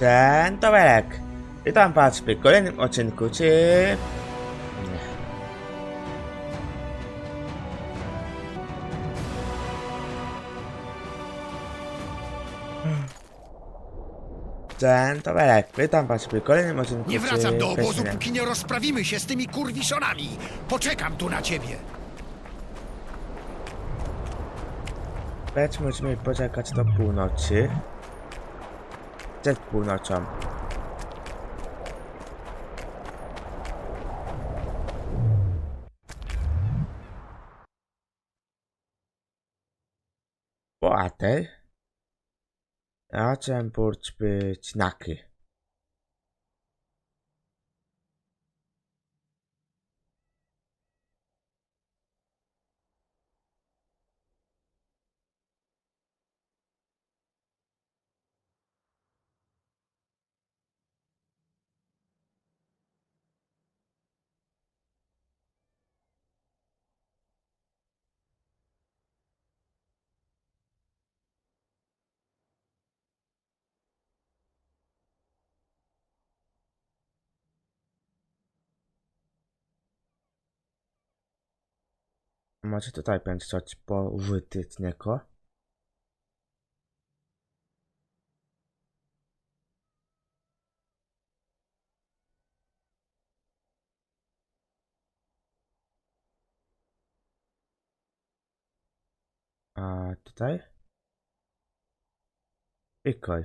Ten Tomelek. Witam was w kolejnym odcinku, czy... Ten Tomelek. Witam was w kolejnym odcinku, Nie wracam do obozu, Pessina. póki nie rozprawimy się z tymi kurwiszonami. Poczekam tu na ciebie. Lecz musimy poczekać do północy. Przed północą. Boater. Raczej być być Może tutaj będzie coś pożytecznego. A tutaj? Pikoj.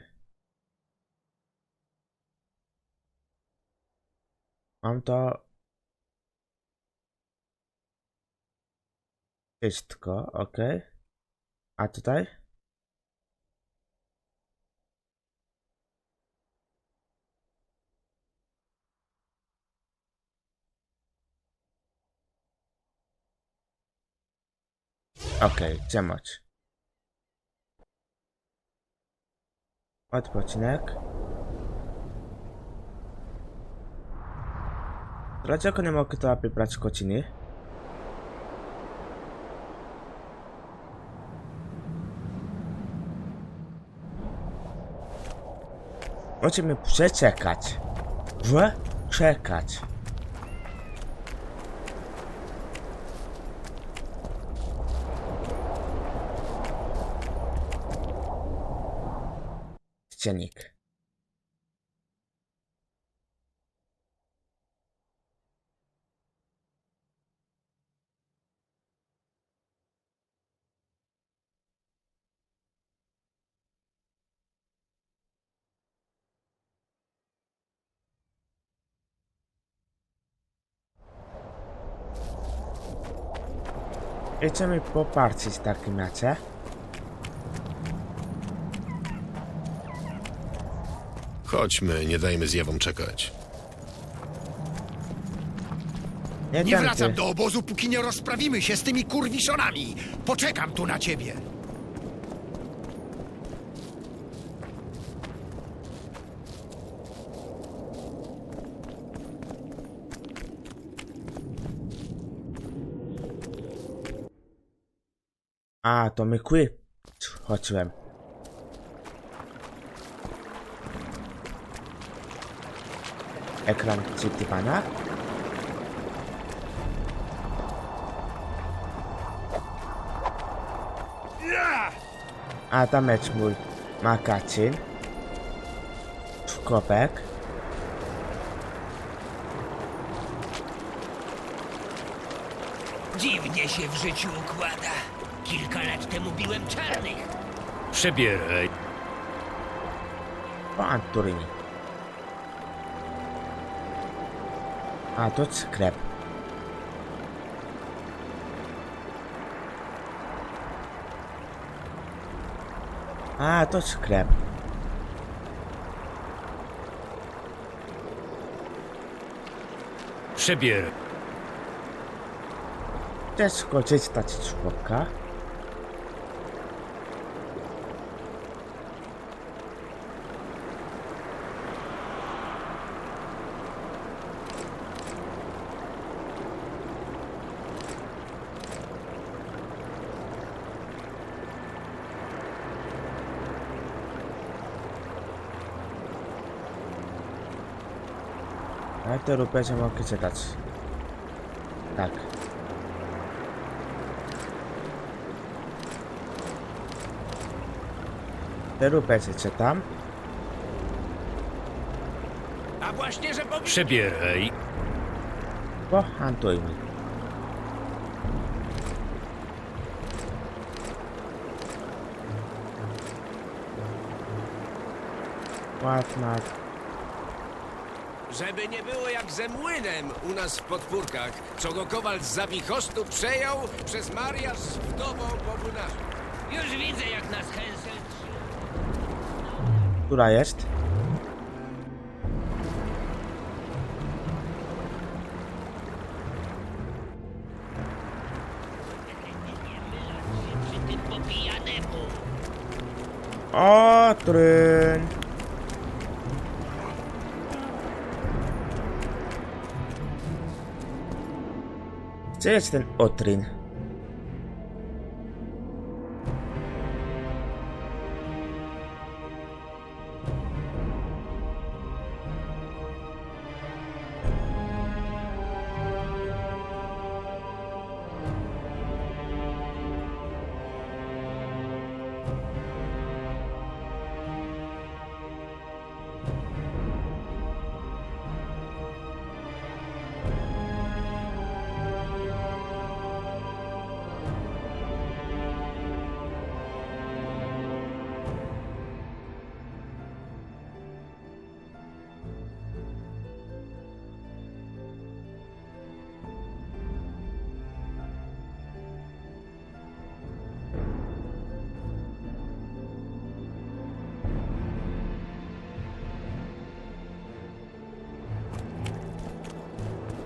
Mam to wszystko, ok. A tutaj? Ok, ciemność. Odpoczynek. Dlaczego nie mogę to wybrać godziny? Musimy przeczekać. W? Czekać. Chcemy popatrzeć w takim razie. Chodźmy, nie dajmy zjawom czekać. Nie, wracam do obozu, póki nie rozprawimy się z tymi kurwiszonami. Poczekam tu na ciebie. A, to my kły. Chodziłem. Ekran czytywania. A tam jest mój magazyn. Skopek. Dziwnie się w życiu układa. Kilka lat temu biłem czarnych. Przebieraj. O Anturyni. A, to sklep. A, to sklep. Przebieraj. Chcesz skorzystać z słodka? Te rupezie mogę czytać. Tak. Te rupezie czytam. A właśnie, że po... Przebieraj. Pohantujmy. Ładna. Żeby nie było jak ze młynem u nas w podpórkach, co go kowal z zawichostu przejął przez mariaż z wdową po. Już widzę, jak nas Hensel... Która jest? przy tym popijanemu. O, tryn. Gdzie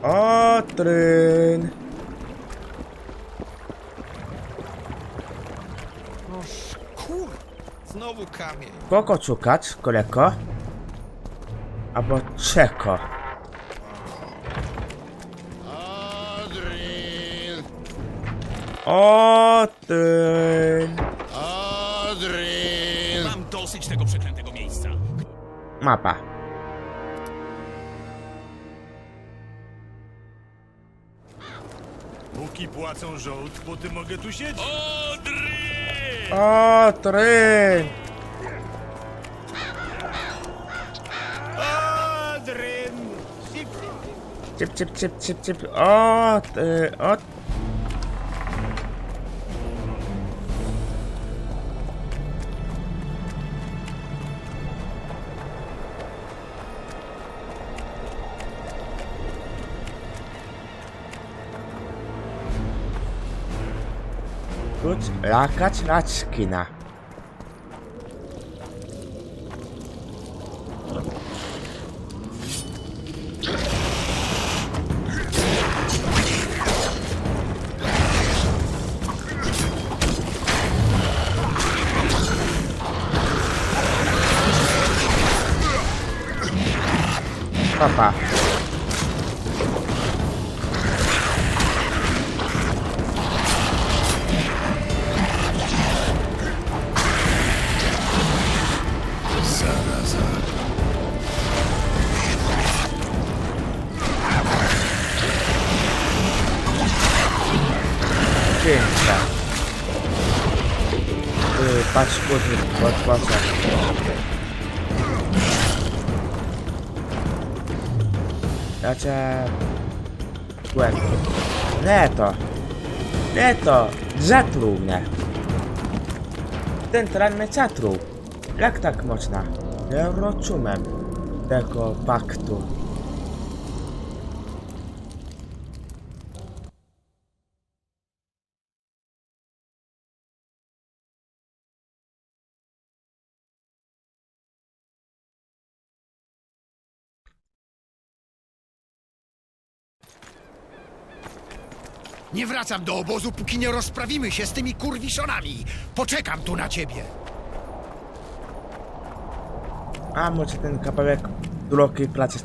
Otryn? Otryn. Kur... Znowu kamień. Kogo szukać, kolego? Albo czego? Adrin! Otryn. Adrin! Mam dosyć tego przeklętego miejsca. Mapa. Póki płacą żołd, bo ty mogę tu siedzieć. Odry! Otryn. Adryn! Cip, cip, cip, cip, cip. O, ty, o. Rzuć, lakać, laczkina. Piękna. Yy, patrz, kurde, odpłacę. Ja cię... Łeb. Nie to. Nie to. Zatruł mnie. Ten tran mnie zatruł. Jak tak można? Nie rozumiem tego faktu. Nie wracam do obozu, póki nie rozprawimy się z tymi kurwiszonami. Poczekam tu na ciebie. A może ten kawałek drogi placy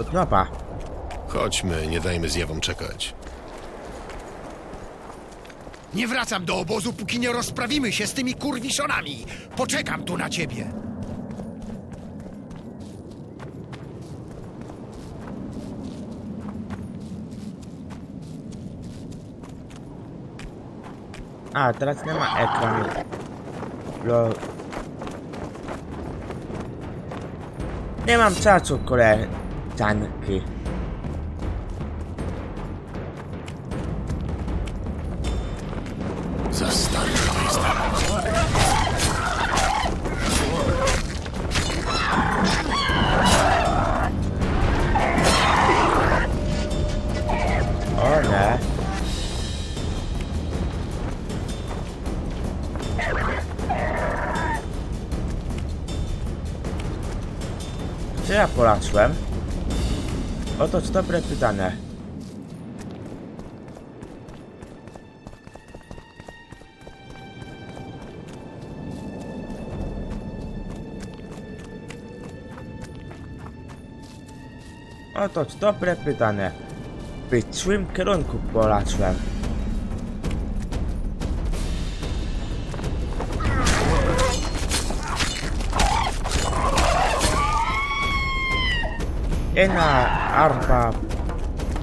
od nowa? Chodźmy, nie dajmy zjawom czekać. Nie wracam do obozu, póki nie rozprawimy się z tymi kurwiszonami. Poczekam tu na ciebie. A, teraz nie ma ekranu. Lo... Nie mam czasu, koleżanki. Ja polaczyłem? Oto co dobre pytanie. Oto co dobre pytanie. W złym kierunku polaczyłem. Jedna arpa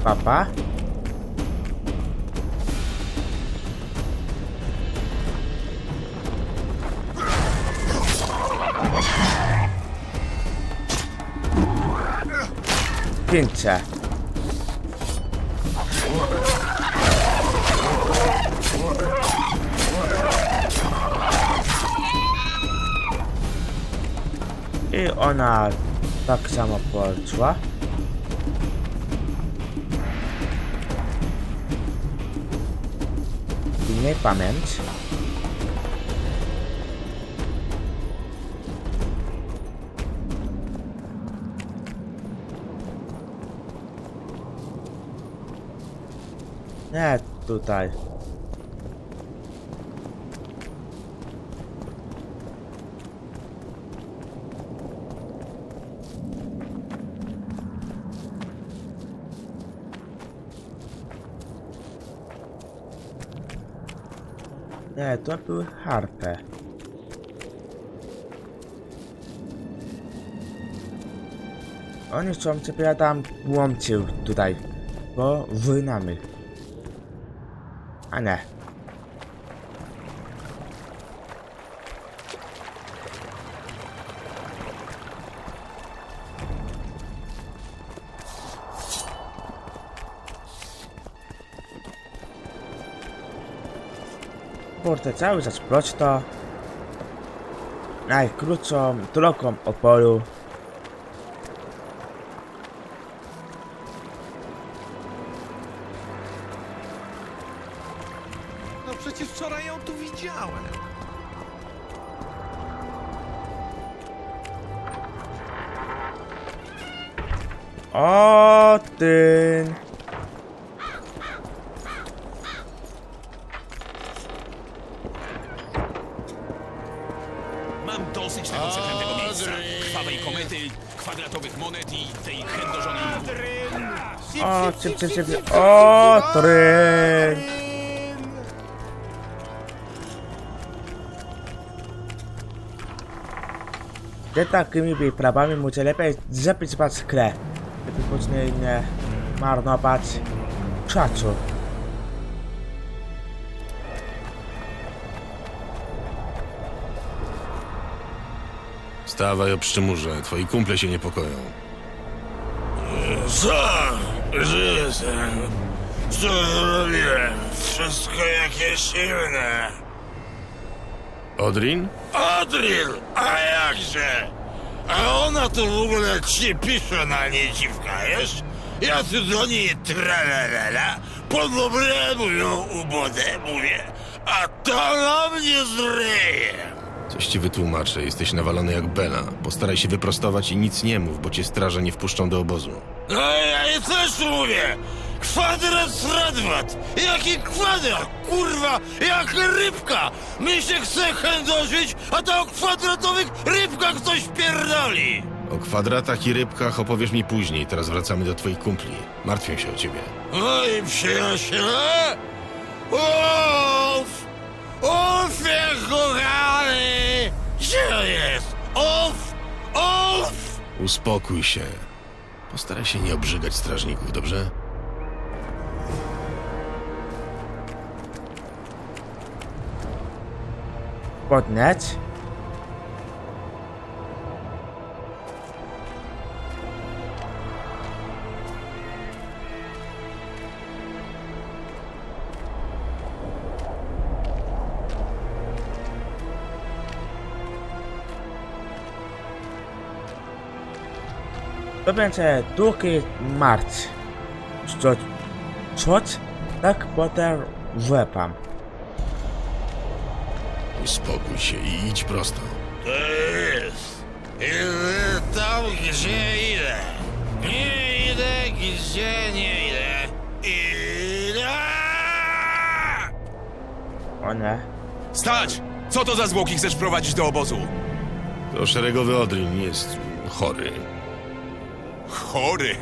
papa. Pięcie. I ona tak samo poczuła. I nie pamięć. Nie, tutaj. To były harpy. Oni chcą, żeby ja tam łączył tutaj, bo wynamy. A nie. Kurde, cały czas prosto. Najkrótszą drogą oporu. No przecież wczoraj ją tu widziałem. O ty. Dosyć tego przeklętego miejsca. Krwawej komety, kwadratowych monet i tej chędożonej... O, ciep, ciep, ciep. O, tryn. Gdzie takimi wyprawami muszę lepiej zapić was grę, żeby później nie marnować czasu. Stawaj o pszczymurze, twoi kumple się niepokoją. Co? Jestem? Co zrobiłem? Wszystko jakieś silne. Odrin? Odril! A jakże? A ona to w ogóle ci pisze na niej dziwka, wiesz? Ja tu do niej tralalala, po dobremu ją ubodę mówię, a to na mnie zryje. Coś ci wytłumaczę, jesteś nawalony jak Bela. Postaraj się wyprostować i nic nie mów, bo cię straże nie wpuszczą do obozu. No ja jej też mówię! Kwadrat Radwat! Jaki kwadrat? Kurwa, jak rybka! Mi się chce chędożyć, a to o kwadratowych rybkach coś pierdoli! O kwadratach i rybkach opowiesz mi później, teraz wracamy do twoich kumpli. Martwią się o ciebie. Oj, przyjaciele! Uf! Uf, jak kochany! Gdzie jest? Uf! Uf! Uspokój się. Postaraj się nie obrzygać strażników, dobrze? podnieść. To będzie drugi marc. Co, coś tak potem rzepam. Uspokój się i idź prosto. To jest. Idę tam, gdzie idę. Nie idę, gdzie nie idę. Idę! O nie. Stać! Co to za zwłoki chcesz wprowadzić do obozu? To szeregowy Odrin jest chory. Chory!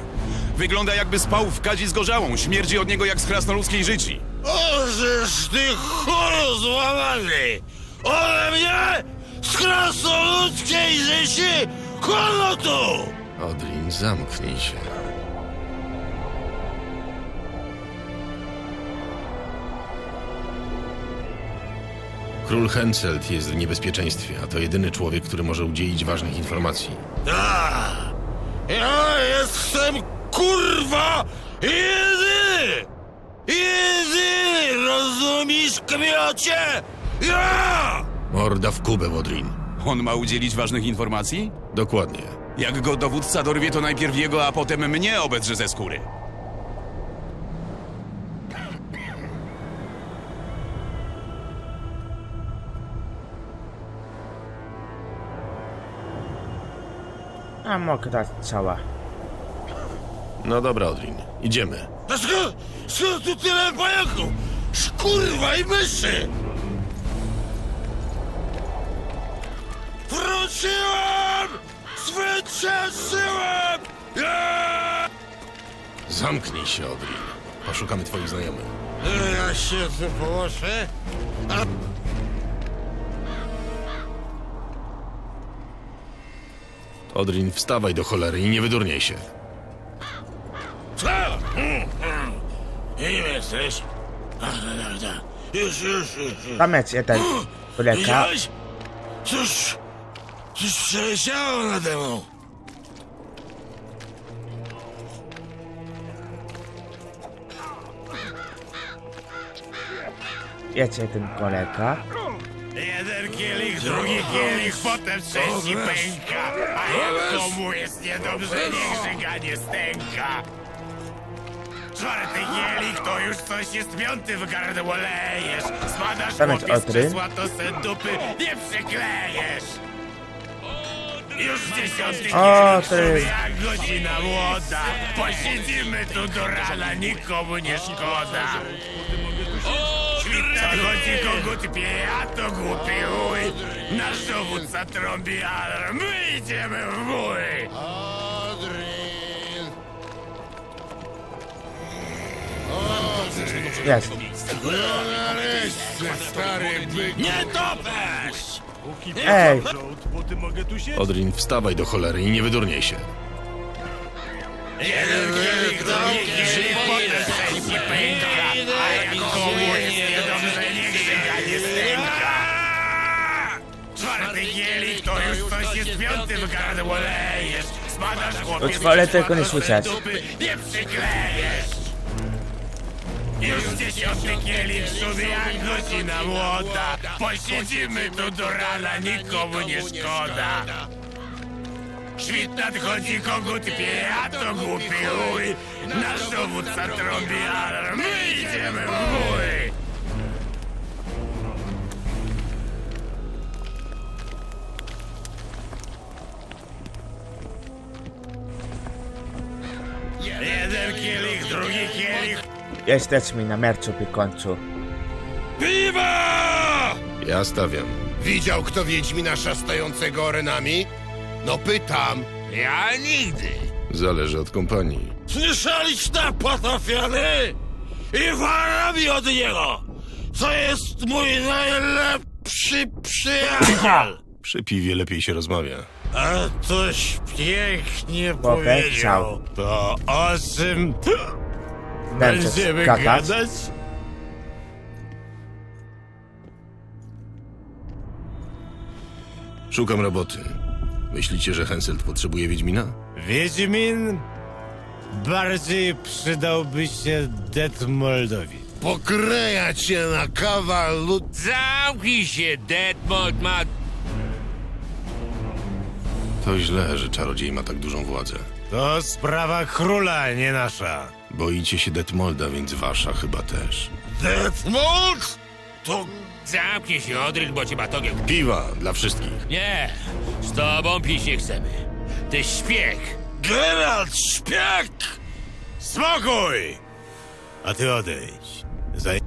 Wygląda jakby spał w kadzi z gorzałą. Śmierdzi od niego jak z krasnoludzkiej życi. Ożeż ty choro złamany! Ode mnie z krasnoludzkiej rzesi kogo tu? Odrin, zamknij się. Król Henselt jest w niebezpieczeństwie, a to jedyny człowiek, który może udzielić ważnych informacji. A, ja jestem kurwa jedyny! Jedyny, rozumiesz, kmiocie? Ja! Morda w kubę, Odrin. On ma udzielić ważnych informacji? Dokładnie. Jak go dowódca dorwie, to najpierw jego, a potem mnie obedrze ze skóry. A mogę dać cała. No dobra, Odrin. Idziemy. A skąd, skąd tu tyle pajaków? Szkurwa i myszy! Wróciłem! Zwyciężyłem! Ja! Zamknij się, Odrin. Poszukamy twoich znajomych. Ja się tu położę. A... Odrin, wstawaj do cholery i nie wydurniej się. Co? Mm, mm. Kim jesteś? A, da, da, da. Już, już, już. już. Jest jeden kolega. Widziałeś? Cóż, coś przeleciało nade mną. Jest jeden kolega. Kielich, drugi kielich, potem trzeci pęka. A jak komu jest niedobrze, niech żyga nie stęka. Czwarty kielich to już coś jest, piąty w gardło lejesz. Spadasz jest chłopie z Otryn. krzesła, to se dupy nie przyklejesz. Już dziesiąty O, kielich, jak godzina młoda. Posiedzimy tu do rana, nikomu nie szkoda. Świta chodzi kogut pije, a to głupi uj. Nasz dowódca trąbi alarm, my idziemy w bój. Jest. Nie topesz! Ej. Odrin, wstawaj do cholery i nie wydurniej się. Jeden kielich, drugi kielich, potem gardło lejesz. Spadasz chłopie krzesła, tylko nie dupy Nie przyklejesz. Już dziesiąty kielich sobie jak godzina młoda Posiedzimy tu do rana, nikomu nie szkoda Świt nadchodzi, kogut pije, a to głupi uj Nasz dowódca trąbi alarm, my idziemy w bój jesteśmy na mercu przy końcu. Piwa! Ja stawiam. Widział kto Wiedźmina szastającego orenami? No pytam. Ja nigdy. Zależy od kompanii. Słyszeliście potrafiony? I wara mi od niego, co jest mój najlepszy przyjaciel. Przy piwie lepiej się rozmawia. A coś pięknie Powiedział. powiedział. To o czym Będziesz będziemy gadać? gadać? Szukam roboty. Myślicie, że Henselt potrzebuje Wiedźmina? Wiedźmin bardziej przydałby się Detmoldowi. Pokryja cię na kawał lud... Zamknij się, Detmold ma... To źle, że czarodziej ma tak dużą władzę. To sprawa króla, nie nasza. Boicie się Detmolda, więc wasza chyba też. Detmold? To Zamknij się, Odryl, bo cię batogiem... Piwa dla wszystkich. Nie, z tobą pić nie chcemy. Ty śpiech. Geralt Szpieg! Spokój! A ty odejdź. Zaj...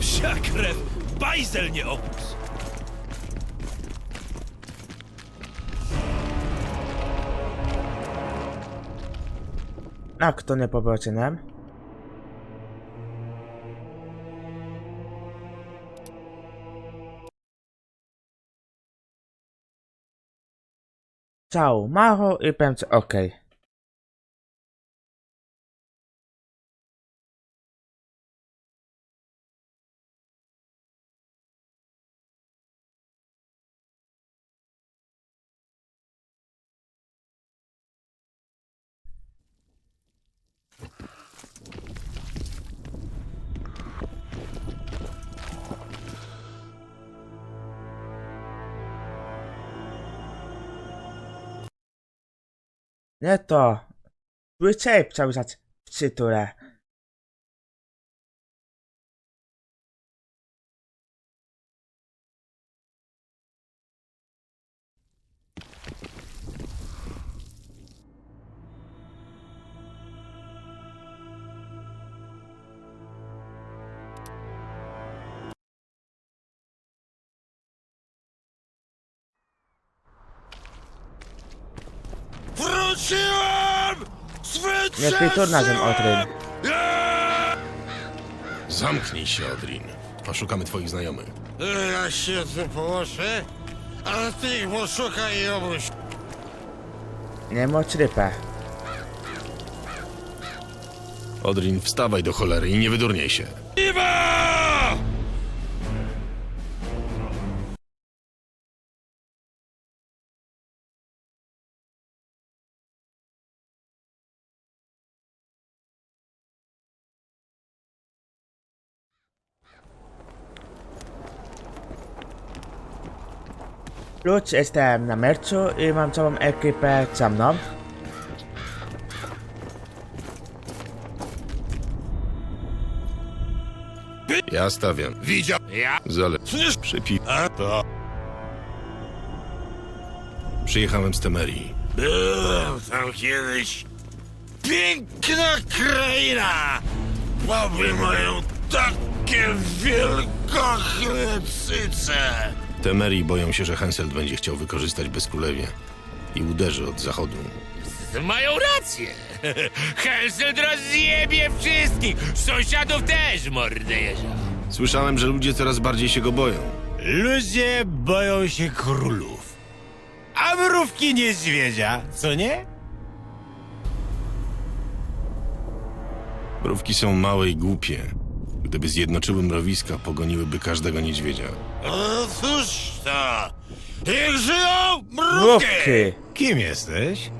Psia krew, bajzel nie obóz. A kto nie pobył czynem? Ciao, i powiem ci okej. Nie to. Zwyczaj przełzać w cyturę. Nie ty turnazem Otryn. Zamknij się, Odrin. Poszukamy twoich znajomych. Ja się tu położę, ale ty ich poszukaj i obróć. Nie moc rypę. Odrin, wstawaj do cholery i nie wydurniej się. Iwa! Klucz jestem na mercu i mam całą ekipę za mną. Ja stawiam. Widział? Ja? Zale... Przypi... A to... Przyjechałem z Temerii. Byłem tam kiedyś. Piękna kraina! Baby mają takie wielkochne cyce! Temerii boją się, że Henselt będzie chciał wykorzystać bezkulewie i uderzy od zachodu. Mają rację. Helsed rozjebie wszystkich. Sąsiadów też, mordę jeża. Słyszałem, że ludzie coraz bardziej się go boją. Ludzie boją się królów. A mrówki niedźwiedzia, co nie? Mrówki są małe i głupie. Gdyby zjednoczyły mrowiska, pogoniłyby każdego niedźwiedzia. No cóż to? Niech żyją mrówki! Mrówki! Kim jesteś?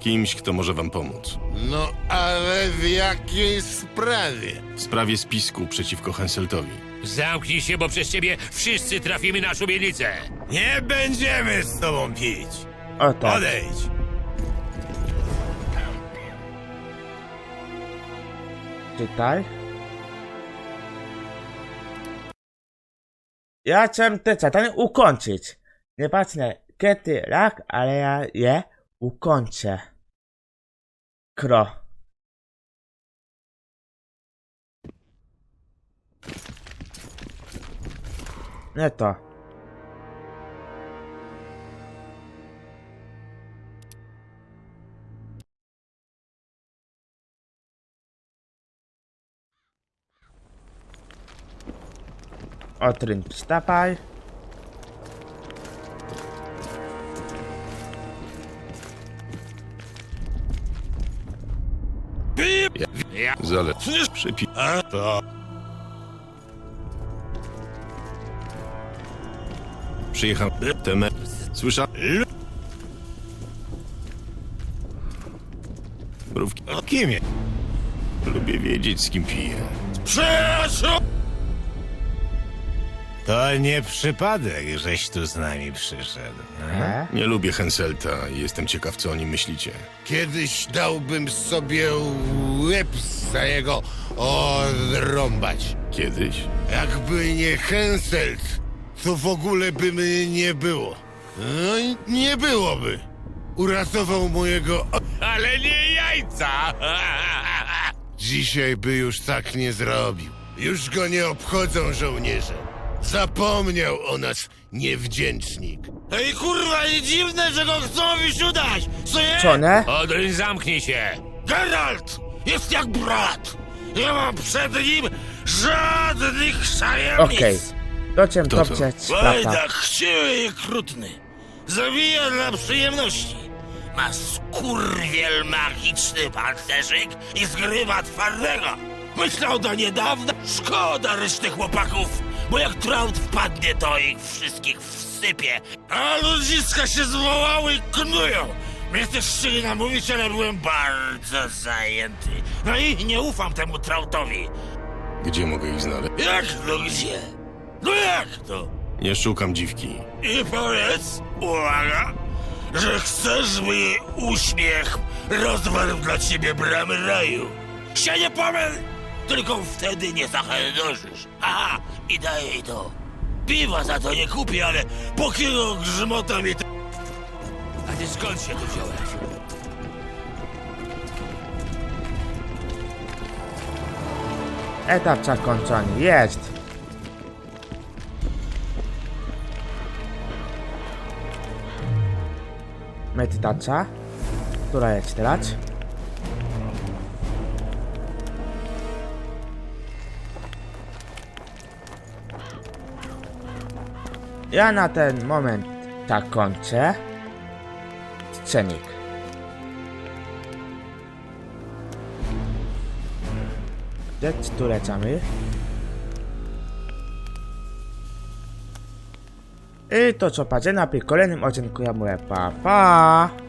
Kimś, kto może wam pomóc. No ale w jakiej sprawie? W sprawie spisku przeciwko Henseltowi. Zamknij się, bo przez ciebie wszyscy trafimy na szubienicę. Nie będziemy z tobą pić. O tak. Odejdź. Czytaj. Ja chcę te zadanie ukończyć. Nieważne kiedy, jak, ale ja je ukończę. Kro. Nie to. Otryn, wstawaj. Ja? Zale... Przypi... A to... Przyjechał... Teme... Słysza... Mrówki... Kim je? Lubię wiedzieć, z kim piję. Przyjaciół! To nie przypadek, żeś tu z nami przyszedł. E? Nie lubię Henselta i jestem ciekaw, co o nim myślicie. Kiedyś dałbym sobie łeb za jego odrąbać. Kiedyś? Jakby nie Henselt, to w ogóle by mnie nie było. No i nie byłoby. Uratował mojego... Ale nie jajca! Dzisiaj by już tak nie zrobił. Już go nie obchodzą żołnierze. Zapomniał o nas niewdzięcznik. Ej kurwa, i dziwne, że go chcą wysiudać! Co jest? Co nie? Odryń, zamknij się! Geralt! Jest jak brat! Nie mam przed nim żadnych szajemnic! Okej. Dociem Kto to? Łajdak prawda. chciwy i krutny. Zabija dla przyjemności. Ma skurwiel magiczny pancerzyk i zgrywa twardego. Myślał do niedawna, szkoda reszty chłopaków, bo jak traut wpadnie, to ich wszystkich wsypie. A ludziska się zwołały i knują. Mnie też chcieli namówić, ale byłem bardzo zajęty. No i nie ufam temu trautowi. Gdzie mogę ich znaleźć? Jak to gdzie? No jak to? Nie szukam dziwki. I powiedz, uwaga, że chcesz, by jej uśmiech rozwarł dla ciebie bramy raju. Się nie pomyl, tylko wtedy nie zachędożysz. Aha, i daj jej to. Piwa za to nie kupię, ale po kilo grzmota mi to... A ty skąd się tu wziąłeś? Etap zakończony. Jest. Medytacja. Która jest teraz? Ja na ten moment zakończę. Scenik. Gdzie tu lecamy? I to co padzie na kolejnym odcinku ja mówię pa pa!